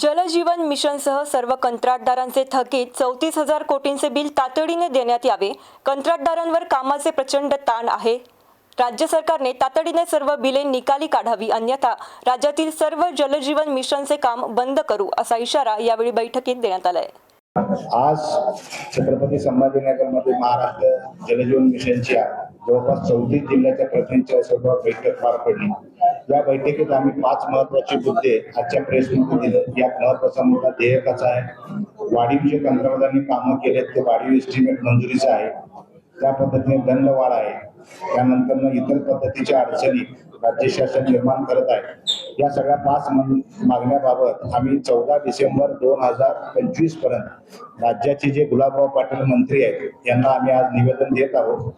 जलजीवन मिशनसह सर्व कंत्राटदारांचे थकीत चौतीस हजार कोटींचे बिल तातडीने देण्यात यावे. कंत्राटदारांवर कामाचे प्रचंड ताण आहे. राज्य सरकारने तातडीने सर्व बिले निकाली काढावी अन्यथा राज्यातील सर्व जलजीवन मिशनचे काम बंद करू असा इशारा यावेळी बैठकीत देण्यात आलाय. आज छत्रपती संभाजीनगरमध्ये महाराष्ट्र जलजीवन मिशनच्या जवळपास चौतीस जिल्ह्याच्या प्रतिनिधीच्या बैठक पार पडली. या बैठकीत आम्ही पाच महत्त्वाचे मुद्दे आजच्या प्रेसमध्ये दिले. यात महत्त्वाचा मुद्दा देयकाचा आहे. वाढीव जे पंतप्रधानांनी कामं केलेत ते वाढीव एस्टिमेट मंजुरीचं आहे. त्या पद्धतीने दंडवाढ आहे. त्यानंतर इतर पद्धतीच्या अडचणी राज्य शासन निर्माण करत आहे. या सगळ्या पाच मागण्याबाबत आम्ही चौदा डिसेंबर दोन हजार पंचवीसपर्यंत राज्याचे जे गुलाबराव पाटील मंत्री आहेत यांना आम्ही आज निवेदन देत आहोत.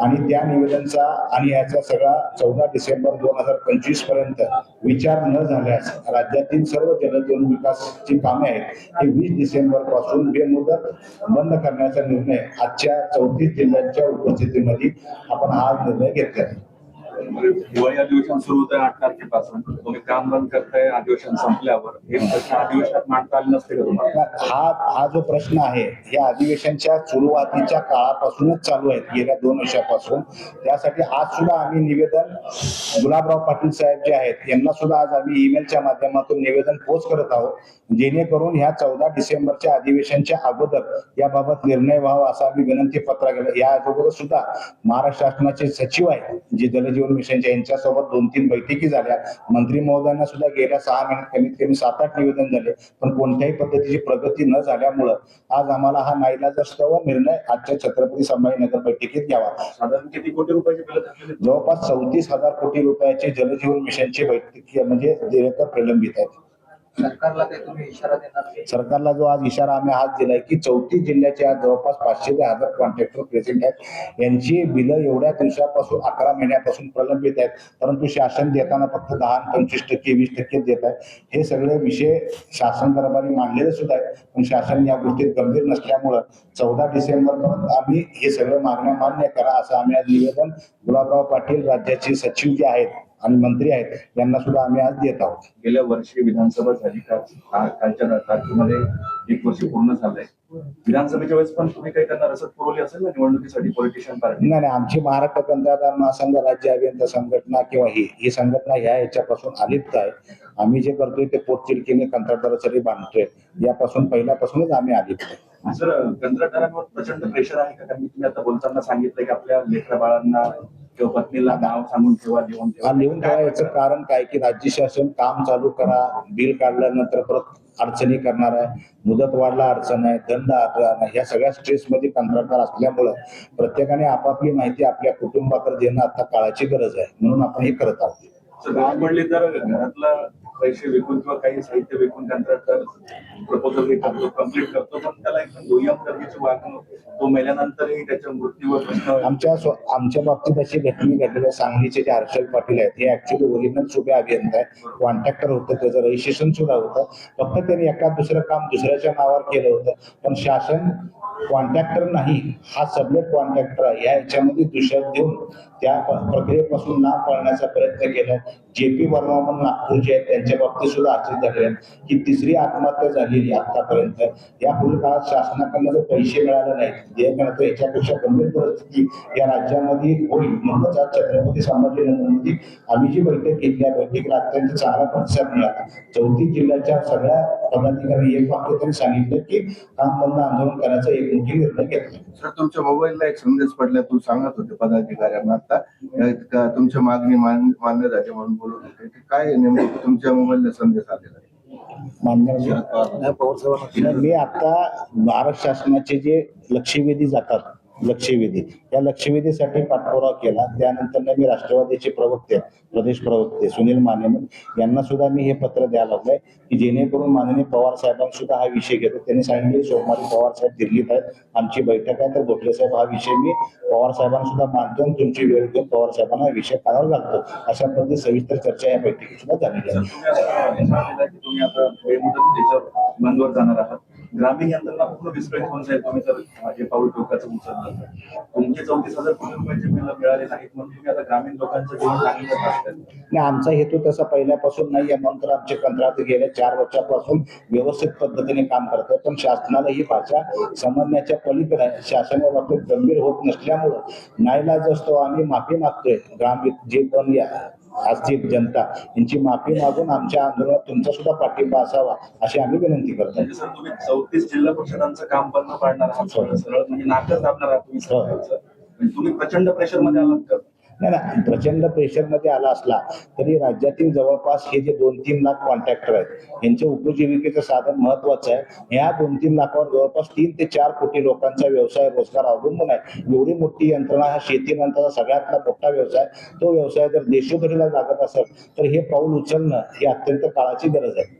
आणि त्या निवेदनचा आणि याचा सगळा चौदा डिसेंबर दोन हजार पंचवीसपर्यंत विचार न झाल्यास राज्यातील सर्व जलजीवन विकासची कामे आहेत हे वीस डिसेंबरपासून बेमुदत बंद करण्याचा निर्णय आजच्या चौतीस जिल्ह्यांच्या उपस्थितीमध्ये आपण हा निर्णय घेतला आहे. हिवाळी अधिवेशन सुरू होत आहे आठ तारखेपासून. तुम्ही काम बंद करताय अधिवेशन संपल्यावर. हे प्रश्न अधिवेशनात मांडता आले नसते का तुम्हाला? हा हा जो प्रश्न आहे हे अधिवेशनच्या सुरुवातीच्या काळापासूनच चालू आहेत गेल्या दोन वर्षापासून. त्यासाठी आज सुद्धा आम्ही निवेदन गुलाबराव पाटील साहेब जे आहेत यांना सुद्धा आज आम्ही ईमेलच्या माध्यमातून निवेदन पोच करत आहोत. जेणेकरून ह्या चौदा डिसेंबरच्या अधिवेशनच्या अगोदर याबाबत निर्णय व्हावा असा आम्ही विनंती पत्र केलं या अगोदर सुद्धा महाराष्ट्र शासनाचे सचिव आहेत जे जलजीवन मिशनच्या यांच्यासोबत दोन तीन बैठकी झाल्या. मंत्री महोदयांना सुद्धा गेल्या सहा महिन्यात कमीत कमी सात आठ निवेदन झाले. पण कोणत्याही पद्धतीची प्रगती न झाल्यामुळं आज आम्हाला हा नाईलाजास्तव निर्णय आजच्या छत्रपती संभाजीनगर बैठकीत घ्यावा. साधारण किती कोटी रुपयाचे? जवळपास चौतीस हजार कोटी रुपयाचे जलजीवन मिशनची बैठकी म्हणजे प्रलंबित आहेत. सरकारला काही तुम्ही इशारा देणार सरकारला जो आज इशारा आम्ही आज दिलाय की चौतीस जिल्ह्याचे आज जवळपास पाचशे ते हजार कॉन्ट्रॅक्टर प्रेझेंट आहेत. यांची बिलं एवढ्या दिवसापासून अकरा महिन्यापासून प्रलंबित आहेत. परंतु शासन देताना फक्त दहा पंचवीस टक्के वीस टक्के देत आहे. हे सगळे विषय शासन दरबारी मांडलेले सुद्धा आहेत. पण शासन या गोष्टीत गंभीर नसल्यामुळं चौदा डिसेंबर पर्यंत आम्ही हे सगळं मागण्या मान्य करा असं आम्ही आज निवेदन गुलाबराव पाटील राज्याचे सचिव जे आहेत आणि मंत्री आहेत यांना सुद्धा आम्ही आज देत आहोत. गेल्या वर्षी विधानसभा झाली कालच्या तारखेमध्ये एक वर्ष पूर्ण झालंय. विधानसभेच्या वेळेस पण तुम्ही काही त्यांना रसद पुरवली असेल ना निवडणुकीसाठी पॉलिटिशियन पार्टी? नाही नाही आमची महाराष्ट्र कंत्राटदार महासंघ राज्य अभियंता संघटना किंवा ही ही संघटना ह्या याच्यापासून अलिप्त आहे. आम्ही जे करतोय ते पोटचिरकीने कंत्राटदारासाठी बांधतोय. यापासून पहिल्यापासूनच आम्ही अलिप्त आहे. सर कंत्राटदारांवर प्रचंड प्रेशर आहे का? कारण तुम्ही आता बोलताना सांगितलं की आपल्या लेकरा बाळांना किंवा पत्नीला नाव सांगून ठेवा लिहून ठेवा लिहून ठेवा याचं कारण काय की राज्य शासन काम चालू करा बिल काढल्यानंतर परत अडचणी करणार आहे मुदत वाढला अडचण आहे दंड ह्या सगळ्या स्ट्रेस मध्ये कंत्राटदार असल्यामुळं प्रत्येकाने आपापली माहिती आपल्या कुटुंबाकडे देणं आता काळाची गरज आहे म्हणून आपण हे करत आहोत. पडली तर घरातला पैसे विकून किंवा काही साहित्य विकून कंत्राटदार प्रपोजल करतो कंप्लीट करतो पण त्याला एकदम दुय्यम दर्जाची वागणूक तो मेल्यानंतरही त्याच्या मृत्यूवर प्रश्न आमच्या आमच्या बाबतीत अशी घटना घडलेल्या सांगलीचे जे हर्षल पाटील आहेत हे ऍक्च्युली ओरिजिनल सुभे अभियंता आहे कॉन्ट्रॅक्टर होतं त्याचं रजिस्ट्रेशन सुद्धा होतं. फक्त त्यांनी एका दुसरं काम दुसऱ्याच्या नावावर केलं होतं. पण शासन कॉन्ट्रॅक्टर नाही हा सबलेट कॉन्ट्रॅक्टर आहे. या याच्यामध्ये दुसऱ्या देऊन त्या प्रक्रियेपासून ना पळण्याचा प्रयत्न केला. जे पी वर्मा म्हणून नागपूरचे आहेत त्यांच्या बाबतीत सुद्धा असेच झाले आहेत. ही तिसरी आत्महत्या झालेली आतापर्यंत. या पुढील काळात शासनाकडनं जर पैसे मिळाले नाहीत जे तर याच्यापेक्षा गंभीर परिस्थिती या राज्यामध्ये होईल. म्हणूनच आज छत्रपती संभाजीनगरमध्ये आम्ही जी बैठक घेतली या बैठकीला अत्यंत चांगला प्रतिसाद मिळाला. चौथी जिल्ह्याच्या सगळ्या पदाधिकारी एक वाक्य त्यांनी सांगितलं की काम बंद आंदोलन करायचं एक घेतला सर तुमच्या मोबाईलला एक संदेश पडला तू सांगत होते पदाधिकाऱ्यांना आता. तुमच्या मागणी मान- मान्य झाली म्हणून बोलत होते. ते काय नेमकं? तुमच्या मोबाईलला संदेश आलेला आहे. मान्य मी आता भारत शासनाचे जे लक्षवेधी जातात लक्षवेधी. या लक्षवेधीसाठी पाठपुरावा केला. त्यानंतर मी राष्ट्रवादीचे प्रवक्ते प्रदेश प्रवक्ते सुनील माने यांना सुद्धा मी हे पत्र द्यायला लागलंय की जेणेकरून माननीय पवार साहेबांनी सुद्धा हा विषय घेतो त्यांनी सांगितले सोमवारी पवार साहेब दिल्लीत आहेत आमची बैठक आहे. तर गोखले साहेब हा विषय मी पवार साहेबांना सुद्धा मानतो आणि तुमची वेळ घेऊन पवार साहेबांना हा विषय काढावा लागतो. अशा पद्धतीने सविस्तर चर्चा या बैठकीत सुद्धा झालेली सर आहे ग्रामीण यंत्रणा पूर्ण विस्कळीत होऊन जाईल. तुम्ही जर माझे पाऊल टोकाचं उचललं तर. तुमचे चौतीस हजार कोटी रुपयाचे बिल मिळाले नाहीत. म्हणून तुम्ही आता ग्रामीण लोकांचं जीवन चांगलं आमचा हेतू तसा पहिल्यापासून नाही आहे. म्हणून तर आमचे कंत्राट गेल्या चार वर्षापासून व्यवस्थित पद्धतीने काम करतात पण शासनाला ही भाषा समजण्याच्या पलीकडे आहे. बाबतीत गंभीर होत नसल्यामुळं नाईलाज असतो आम्ही माफी मागतोय. ग्रामीण जे पण या असतील जनता यांची माफी मागून आमच्या आंदोलनात तुमचा सुद्धा पाठिंबा असावा अशी आम्ही विनंती करतो. म्हणजे तुम्ही चौतीस जिल्हा परिषदांचं काम बंद पाडणार आहात सरळ सरळ म्हणजे नाकच दाबणार आहात तुम्ही सरकारचं म्हणजे तुम्ही प्रचंड प्रेशरमध्ये आलात नाही ना प्रचंड प्रेशरमध्ये आला असला तरी राज्यातील जवळपास हे जे दोन तीन लाख कॉन्ट्रॅक्टर आहेत यांचे उपजीविकेचं साधन महत्वाचं आहे. ह्या दोन तीन लाखावर जवळपास तीन ते चार कोटी लोकांचा व्यवसाय रोजगार अवलंबून आहे. एवढी मोठी यंत्रणा हा शेतीनंतरचा सगळ्यातला मोठा व्यवसाय तो व्यवसाय जर देशोभरीला लागत असेल तर हे पाऊल उचलणं ही अत्यंत काळाची गरज आहे.